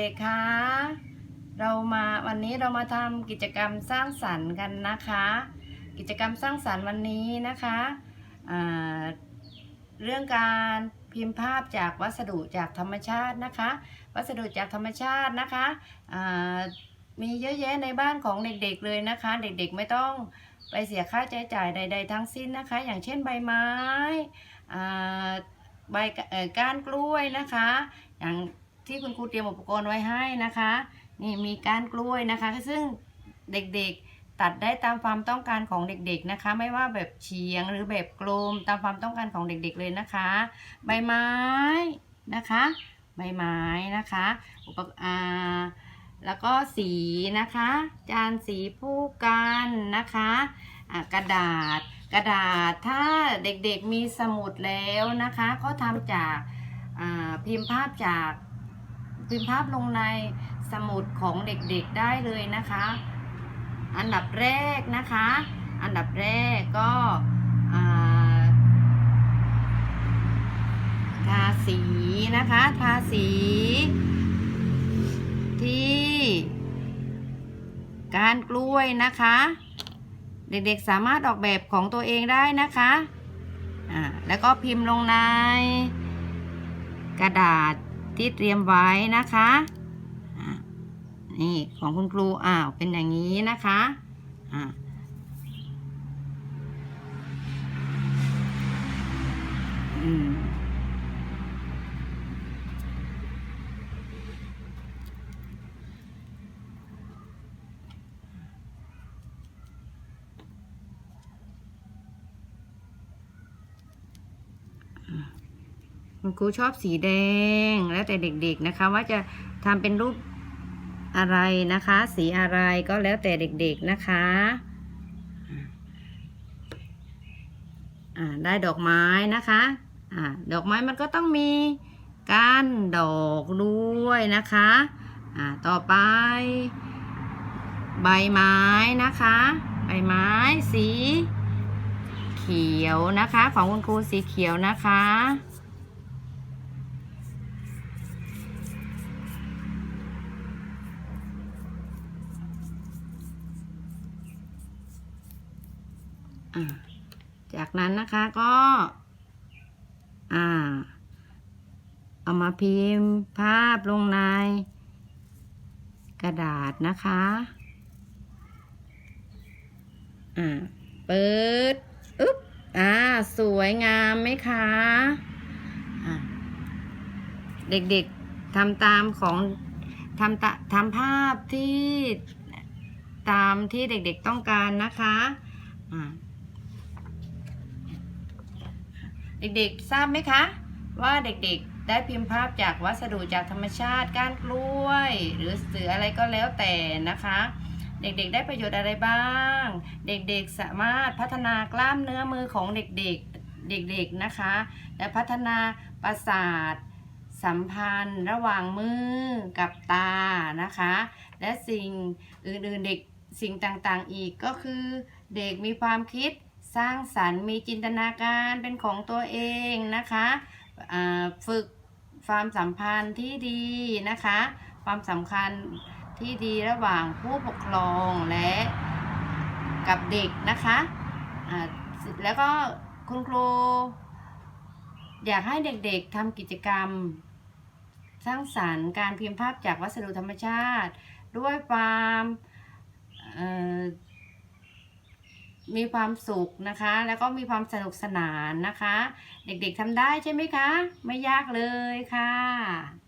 ด็กๆคะเรามาวันนี้เรามาทำกิจกรรมสร้างสรรค์กันนะคะ กิจกรรมสร้างสรรค์วันนี้นะคะเรื่องการพิมพ์ภาพจากวัสดุจากธรรมชาตินะคะ วัสดุจากธรรมชาตินะคะมีเยอะแยะในบ้านของเด็กๆเลยนะคะ เด็กๆไม่ต้องไปเสียค่าใช้จ่ายใด ๆ ทั้งสิ้นนะคะ อย่างเช่นใบไม้ใบก้านกล้วยนะคะ อย่าง ที่คุณครูเตรียมอุปกรณ์ไว้ให้นะคะ นี่มีก้านกล้วยนะคะ ซึ่งเด็กๆตัดได้ตามความต้องการของเด็กๆนะคะ ไม่ว่าแบบเฉียงหรือแบบกลมตามความต้องการของเด็กๆเลยนะคะ ใบไม้นะคะ ใบไม้นะคะอุปกรณ์แล้วก็สีนะคะ จานสีผู้กันนะคะกระดาษกระดาษถ้าเด็กๆมีสมุดแล้วนะคะ ก็ทำจากพิมพ์ภาพจาก พิมพ์ภาพลงในสมุดของเด็กๆได้เลยนะคะ อันดับแรกนะคะ อันดับแรกก็ทาสีนะคะ ทาสี ที่การกล้วยนะคะ เด็กๆสามารถออกแบบของตัวเองได้นะคะอ่าแล้วก็พิมพ์ลงในกระดาษ ที่เตรียมไว้นะคะนี่ของคุณครูอ้าวเป็นอย่างนี้นะคะอ่าอืม คุณครูชอบสีแดง แล้วแต่เด็กๆนะคะ ว่าจะทำเป็นรูปอะไรนะคะ สีอะไรก็แล้วแต่เด็กๆนะคะอ่าได้ดอกไม้นะคะอ่าดอกไม้มันก็ต้องมีก้านดอกด้วยนะคะอ่าต่อไป ใบไม้นะคะ ใบไม้สี เขียวนะคะ ของคุณครูสีเขียวนะคะ จากนั้นนะคะก็อ่าเอามาพิมพ์ภาพลงใน กระดาษนะคะ อ่า เปิด อึ๊บ อ่า สวยงามไหมคะอ่าเด็กๆทำตามของทำตะทำภาพที่ตามที่เด็กๆต้องการนะคะ อ่า เด็กๆทราบไหมคะ ว่าเด็กๆได้พิมพ์ภาพจากวัสดุจากธรรมชาติก้านกล้วย หรือเสืออะไรก็แล้วแต่นะคะ เด็กๆได้ประโยชน์อะไรบ้าง เด็กๆสามารถพัฒนากล้ามเนื้อมือของเด็กๆเด็กๆนะคะ และพัฒนาประสาทสัมพันธ์ระหว่างมือกับตานะคะ และสิ่งอื่นๆเด็กสิ่งต่างๆอีกก็คือเด็กมีความคิด สร้างสรรค์มีจินตนาการเป็นของตัวเองนะคะฝึกความสัมพันธ์ที่ดีนะคะ ความสำคัญที่ดีระหว่างผู้ปกครองและกับเด็กนะคะแล้วก็คุณครู อยากให้เด็กๆทำกิจกรรม สร้างสรรค์การพิมพ์ภาพจากวัสดุธรรมชาติ ด้วยความ มีความสุขนะคะ แล้วก็มีความสนุกสนานนะคะ เด็กๆทำได้ใช่ไหมคะ ไม่ยากเลยค่ะ